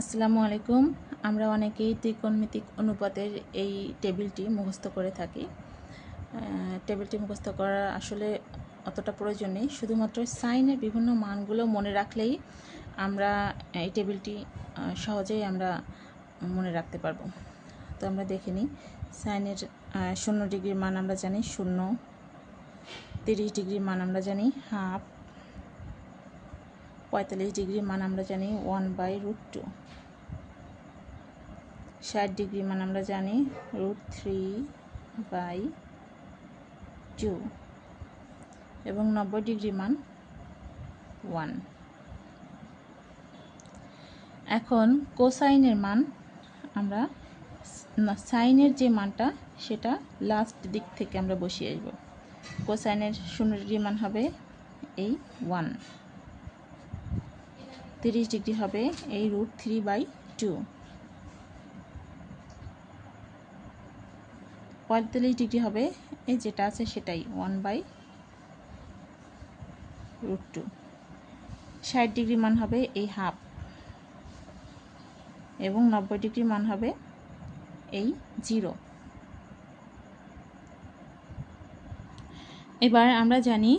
আসসালামু আলাইকুম। আমরা অনেকেই ত্রিকোণমিতিক অনুপাতের এই টেবিলটি মুখস্থ করে থাকি। টেবিলটি মুখস্থ করা আসলে অতটা প্রয়োজন নেই। শুধুমাত্র সাইনের বিভিন্ন মানগুলো মনে রাখলেই আমরা এই টেবিলটি সহজেই আমরা মনে রাখতে পারব। তো আমরা দেখে নিই, সাইনের শূন্য ডিগ্রির মান আমরা জানি শূন্য, তিরিশ ডিগ্রির মান আমরা জানি হাফ, পঁয়তাল্লিশ ডিগ্রির মান আমরা জানি ওয়ান বাই রুট টু। ষাট ডিগ্রি মান আমরা জানি রুট থ্রি বাই টু এবং নব্বই ডিগ্রি মান ওয়ান এখন কোসাইনের মান আমরা সাইনের যে মানটা, সেটা লাস্ট দিক থেকে আমরা বসিয়ে আসব কোসাইনের শূন্য ডিগ্রি মান হবে এই ওয়ান তিরিশ ডিগ্রি হবে এই রুট থ্রি বাই টু পঁয়তাল্লিশ ডিগ্রি হবে। এই যেটা আছে সেটাই ওয়ান বাই রুট টু ষাট ডিগ্রি মান হবে এই হাফ এবং নব্বই ডিগ্রি মান হবে এই জিরো এবার আমরা জানি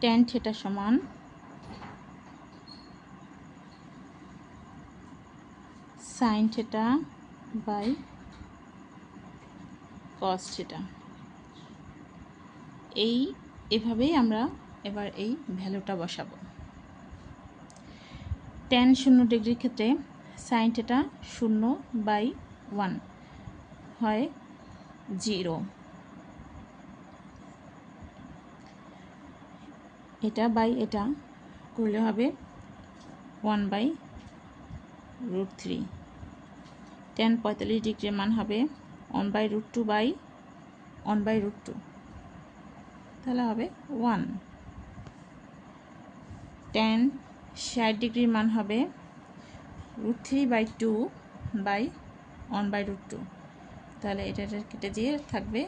টেন থেটা সমান sine theta by cos theta এই, এভাবেই আমরা এবার এই ভ্যালুটা বসাবো। টেন শূন্য ডিগ্রির ক্ষেত্রে সাইন থেটা শূন্য বাই ওয়ান হয় জিরো এটা বাই এটা করলে হবে one by root three tan পঁয়তাল্লিশ ডিগ্রির মান হবে one by root two by one by root two তাহলে হবে ওয়ান টেন ষাট ডিগ্রির মান হবে root three by two by one by root two তাহলে এটা কেটে দিয়ে থাকবে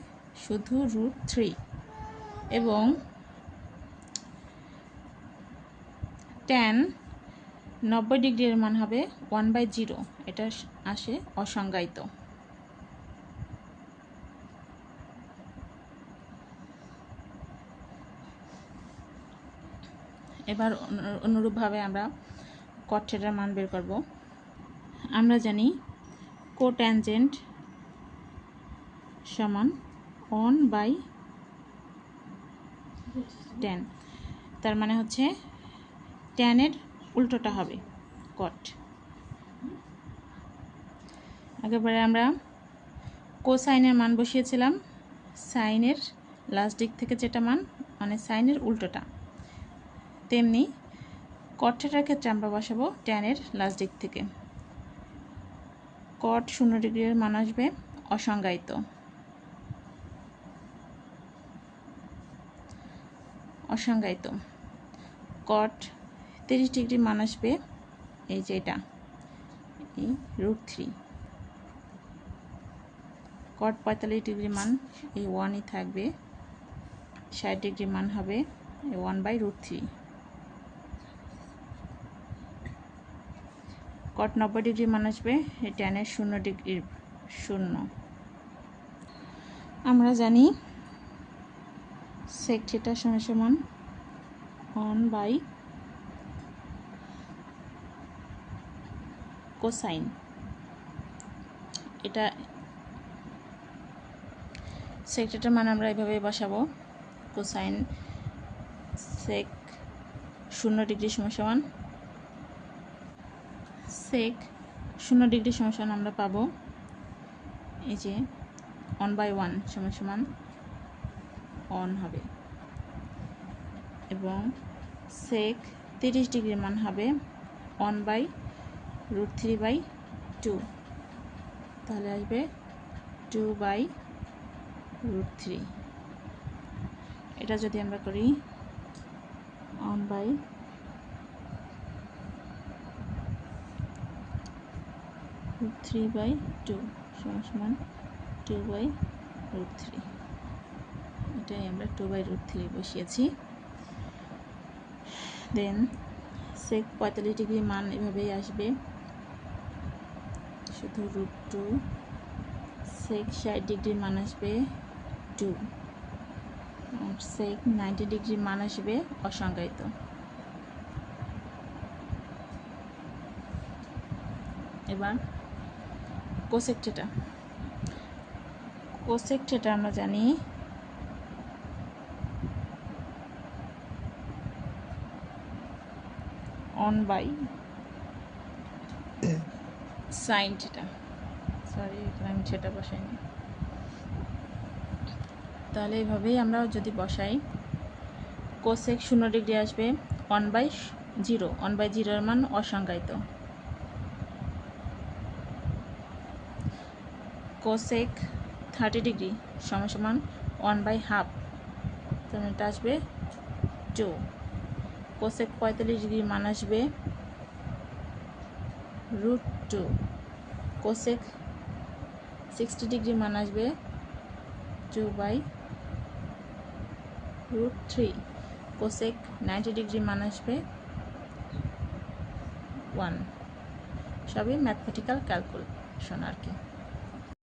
শুধু রুট থ্রি এবং টেন নব্বই ডিগ্রির মান হবে ওয়ান বাই জিরো এটা আসে অসংজ্ঞায়িত। এবার অনুরূপভাবে আমরা কট মান বের করব। আমরা জানি কোট্যানজেন্ট সমান অন বাই টেন তার মানে হচ্ছে ট্যানের উল্টোটা হবে কট একেবারে আমরা কোসাইনের মান বসিয়েছিলাম। সাইনের লাস্ট দিক থেকে যেটা মান মানে সাইনের উল্টোটা। তেমনি কটটার ক্ষেত্রে আমরা বসাবো ট্যানের লাস্ট দিক থেকে। কট শূন্য ডিগ্রির মান আসবে অসংজ্ঞায়িত। অসংজ্ঞায়িত। কট তিরিশ ডিগ্রি মান আসবে এই যে এটা, এই রুট থ্রি কট পঁয়তাল্লিশ ডিগ্রি মান এই ওয়ানই থাকবে, ষাট ডিগ্রি মান হবে one by root three cot নব্বই ডিগ্রি মান আসবে টেনের শূন্য ডিগ্রির শূন্য। আমরা জানি সেক থিটা সমান সমান ওয়ান বাই কোসাইন এটা সেকটার মান আমরা এভাবে বসাবো। কোসাইন সেক শূন্য ডিগ্রি সমান সমান সেক শূন্য ডিগ্রি সমান আমরা পাবো। এই যে ওয়ান বাই ওয়ান সমান সমান অন হবে। এবং সেক তিরিশ ডিগ্রির মান হবে one by root three by two তাহলে আসবে টু বাই রুট থ্রি এটা যদি আমরা করি one by three by two সমান টু বাই রুট থ্রি এটাই আমরা টু বাই রুট থ্রি বসিয়েছি। দেন সেক পঁয়তাল্লিশ ডিগ্রি মান এভাবেই আসবে। শুধু রুট টু সেক ষাট ডিগ্রির মান আসবে টু সেক নাইনটি ডিগ্রির মান আসবে অসংজ্ঞায়িত। এবার কোসেক থিটা কোসেক থিটা আমরা জানি। One by sine theta sorry এখানে আমি সেটা বসাইনি। তাহলে এইভাবেই আমরা যদি বসাই, কোসেক শূন্য ডিগ্রি আসবে। One by zero one by জিরোর মান অসংজ্ঞায়িত। কোসেক থার্টি ডিগ্রি সমান সমান ওয়ান বাই হাফ তাহলে এটা আসবে টু কোসেক পঁয়তাল্লিশ ডিগ্রি মান আসবে root two cosec sixty degree মান আসবে two by root three cosec ninety degree মান আসবে ওয়ান সবই ম্যাথমেটিক্যাল ক্যালকুলেশন আর কি।